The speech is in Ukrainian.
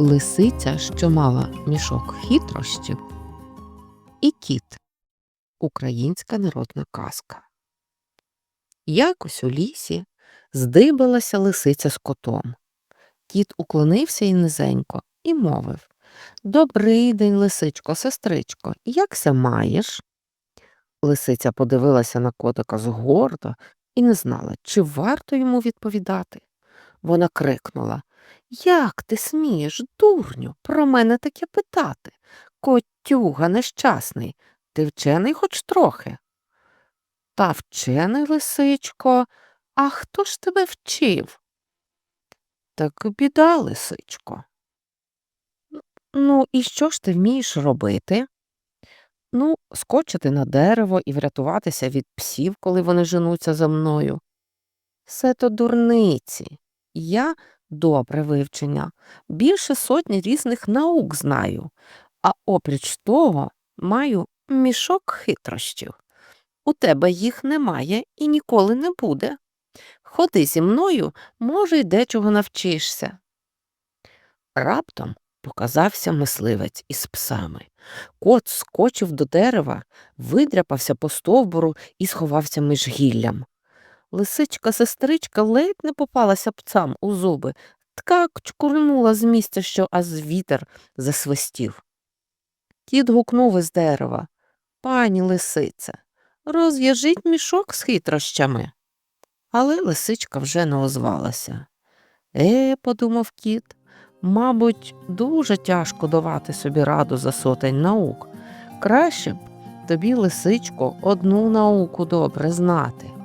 Лисиця, що мала мішок хитрощів, і кіт. Українська народна казка. Якось у лісі здибалася лисиця з котом. Кіт уклонився і низенько і мовив Добрий день, лисичко, сестричко, якся маєш? Лисиця подивилася на котика згордо і не знала, чи варто йому відповідати. Вона крикнула Як ти смієш, дурню, про мене таке питати? Котюга нещасний, ти вчений хоч трохи. Та вчений, лисичко, а хто ж тебе вчив? Так біда, лисичко. Ну, і що ж ти вмієш робити? Ну, скочити на дерево і врятуватися від псів, коли вони женуться за мною. Все то дурниці. Я добре вивчення, більше сотні різних наук знаю, а опріч того маю мішок хитрощів. У тебе їх немає і ніколи не буде. Ходи зі мною, може, й дечого навчишся. Раптом показався мисливець із псами. Кот скочив до дерева, видряпався по стовбуру і сховався між гіллям. Лисичка сестричка ледь не попалася пцам у зуби, так чкурнула з місця, що аж вітер засвистів. Кіт гукнув із дерева Пані лисице, розв'яжіть мішок з хитрощами. Але лисичка вже не озвалася. Е, подумав кіт, мабуть, дуже тяжко давати собі раду за сотень наук. Краще б тобі, лисичко, одну науку добре знати.